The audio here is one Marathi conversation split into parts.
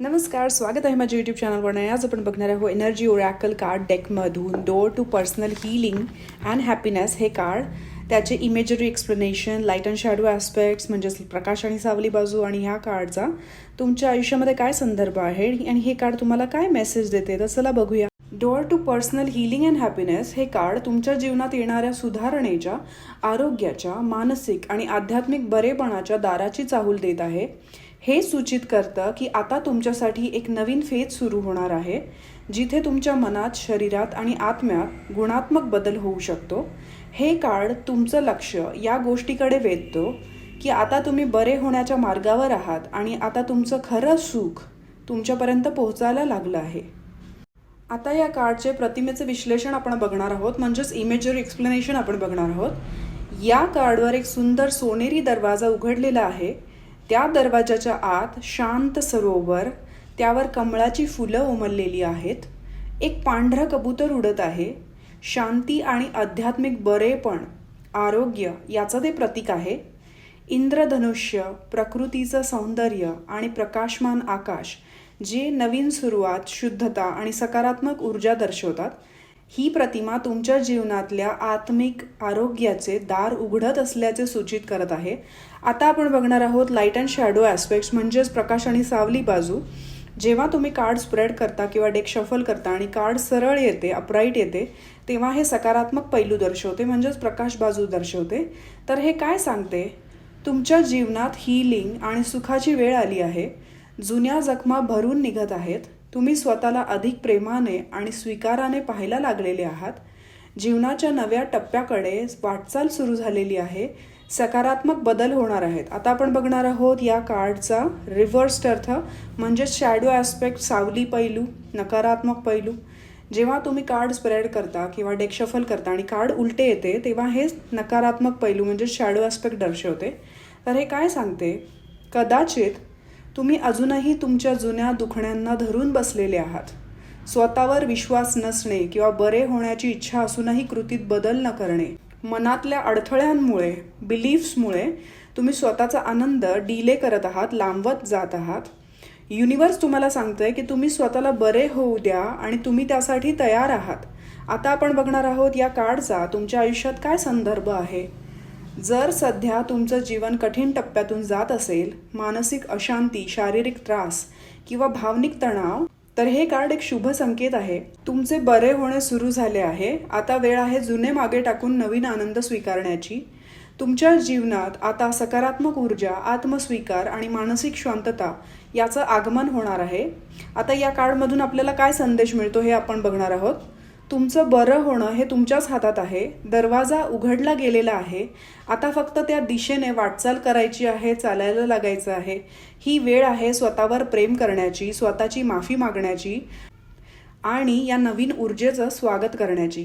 नमस्कार स्वागत आहे माझ्या यूट्यूब चॅनलवर आणि आज आपण बघणार आहोत energy oracle card डेकमधून door to personal healing and happiness हे कार्ड त्याचे imagery explanation light and shadow aspects म्हणजेच प्रकाश आणि सावली बाजू आणि ह्या कार्डचा तुमच्या आयुष्यामध्ये काय संदर्भ आहे आणि हे कार्ड तुम्हाला काय मेसेज देते तर चला बघूया. Door to personal healing and happiness हे कार्ड तुमच्या जीवनात येणाऱ्या सुधारणेच्या आरोग्याच्या मानसिक आणि आध्यात्मिक बरेपणाच्या दाराची चाहूल देत आहे. हे सूचित करतं की आता तुमच्यासाठी एक नवीन फेज सुरू होणार आहे जिथे तुमच्या मनात शरीरात आणि आत्म्यात गुणात्मक बदल होऊ शकतो. हे कार्ड तुमचं लक्ष या गोष्टीकडे वेधतो की आता तुम्ही बरे होण्याच्या मार्गावर आहात आणि आता तुमचं खरं सुख तुमच्यापर्यंत पोहोचायला लागलं आहे. आता या कार्डचे प्रतिमेचं विश्लेषण आपण बघणार आहोत म्हणजेच इमेजरी एक्सप्लेनेशन आपण बघणार आहोत. या कार्डवर एक सुंदर सोनेरी दरवाजा उघडलेला आहे. त्या दरवाजाच्या आत शांत सरोवर त्यावर कमळाची फुलं उमललेली आहेत. एक पांढरं कबूतर उडत आहे. शांती आणि आध्यात्मिक बरेपण आरोग्य याचं ते प्रतीक आहे. इंद्रधनुष्य प्रकृतीचं सौंदर्य आणि प्रकाशमान आकाश जे नवीन सुरुवात शुद्धता आणि सकारात्मक ऊर्जा दर्शवतात ही प्रतिमा तुमच्या जीवनातल्या आत्मिक आरोग्याचे दार उघडत असल्याचे सूचित करत आहे. आता आपण बघणार आहोत लाइट अँड शॅडो ॲस्पेक्ट्स म्हणजेच प्रकाश आणि सावली बाजू. जेव्हा तुम्ही कार्ड स्प्रेड करता किंवा डेक शफल करता आणि कार्ड सरळ येते अपराईट येते तेव्हा हे सकारात्मक पैलू दर्शवते म्हणजेच प्रकाश बाजू दर्शवते. तर हे काय सांगते? तुमच्या जीवनात हिलिंग आणि सुखाची वेळ आली आहे. जुन्या जखमा भरून निघत आहेत. तुम्ही स्वतःला अधिक प्रेमाने आणि स्वीकाराने पाहायला लागलेले आहात. जीवनाच्या नव्या टप्प्याकडे वाटचाल सुरू झालेली आहे. सकारात्मक बदल होणार आहेत. आता आपण बघणार आहोत या कार्डचा रिव्हर्स्ड अर्थ म्हणजेच शॅडो ॲस्पेक्ट सावली पैलू नकारात्मक पैलू. जेव्हा तुम्ही कार्ड स्प्रेड करता किंवा डेक शफल करता आणि कार्ड उलटे येते तेव्हा हे नकारात्मक पैलू म्हणजे शॅडो ॲस्पेक्ट दर्शवते. तर हे काय सांगते? कदाचित तुम्ही अजूनही तुमच्या जुन्या दुखण्यांना धरून बसलेले आहात. स्वतःवर विश्वास नसणे किंवा बरे होण्याची इच्छा असूनही कृतीत बदल न करणे. मनातल्या अडथळ्यांमुळे बिलीफ्समुळे तुम्ही स्वतःचा आनंद डिले करत आहात लांबवत जात आहात. युनिवर्स तुम्हाला सांगतंय की तुम्ही स्वतःला बरे होऊ द्या आणि तुम्ही त्यासाठी तयार आहात. आता आपण बघणार आहोत या कार्डचा तुमच्या आयुष्यात काय संदर्भ आहे? जर सध्या तुमचं जीवन कठीण टप्प्यातून जात असेल मानसिक अशांती शारीरिक त्रास किंवा भावनिक तणाव तर हे कार्ड एक शुभ संकेत आहे. तुमचे बरे होणे सुरू झाले आहे. आता वेळ आहे जुने मागे टाकून नवीन आनंद स्वीकारण्याची. तुमच्या जीवनात आता सकारात्मक ऊर्जा आत्मस्वीकार आणि मानसिक शांतता याचं आगमन होणार आहे. आता या कार्डमधून आपल्याला काय संदेश मिळतो हे आपण बघणार आहोत. तुमचं बरं होणं हे तुमच्याच हातात आहे. दरवाजा उघडला गेलेला आहे. आता फक्त त्या दिशेने वाटचाल करायची आहे चालायला लागायचं आहे. ही वेळ आहे स्वतःवर प्रेम करण्याची स्वतःची माफी मागण्याची आणि या नवीन ऊर्जेचं स्वागत करण्याची.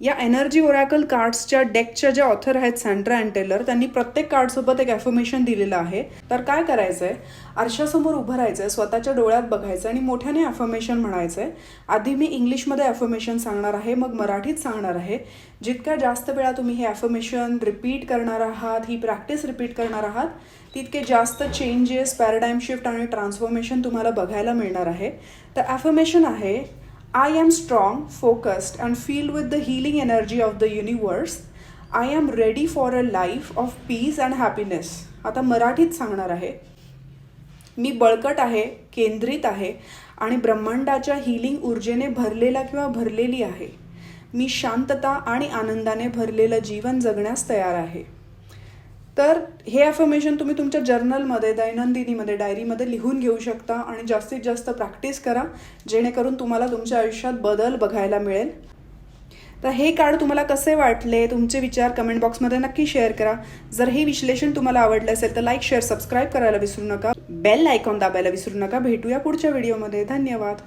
या एनर्जी ओरॅकल कार्ड्सच्या डेकच्या ज्या ऑथर आहेत सँड्रा अँड टेलर त्यांनी प्रत्येक कार्डसोबत एक ॲफर्मेशन दिलेलं आहे. तर काय करायचं आहे आरशासमोर उभं राहायचं आहे स्वतःच्या डोळ्यात बघायचं आणि मोठ्याने ॲफर्मेशन म्हणायचं आहे आधी मी इंग्लिशमध्ये ॲफर्मेशन सांगणार आहे मग मराठीत सांगणार आहे. जितक्या जास्त वेळा तुम्ही हे ॲफर्मेशन रिपीट करणार आहात ही प्रॅक्टिस रिपीट करणार आहात तितके जास्त चेंजेस पॅराडाईम शिफ्ट आणि ट्रान्सफॉर्मेशन तुम्हाला बघायला मिळणार आहे. तर ॲफर्मेशन आहे I am strong, focused, and filled with the healing energy of the universe. I am ready for a life of peace and happiness. आता मराठीत सांगणार आहे मी बळकट आहे केंद्रित आहे आणि ब्रह्मांडाच्या हिलिंग ऊर्जेने भरलेला किंवा भरलेली आहे मी शांतता आणि आनंदाने भरलेलं जीवन जगण्यास तयार आहे तर हे अफर्मेशन तुम्ही तुमच्या जर्नलमध्ये दैनंदिनीमध्ये डायरीमध्ये लिहून घेऊ शकता आणि जास्तीत जास्त प्रॅक्टिस करा जेणेकरून तुम्हाला तुमच्या आयुष्यात बदल बघायला मिळेल. तर हे कार्ड तुम्हाला कसे वाटले तुमचे विचार कमेंट बॉक्समध्ये नक्की शेअर करा. जर हे विश्लेषण तुम्हाला आवडलं असेल तर लाईक शेअर सबस्क्राईब करायला विसरू नका. बेल आयकॉन दाबायला विसरू नका. भेटूया पुढच्या व्हिडिओमध्ये धन्यवाद.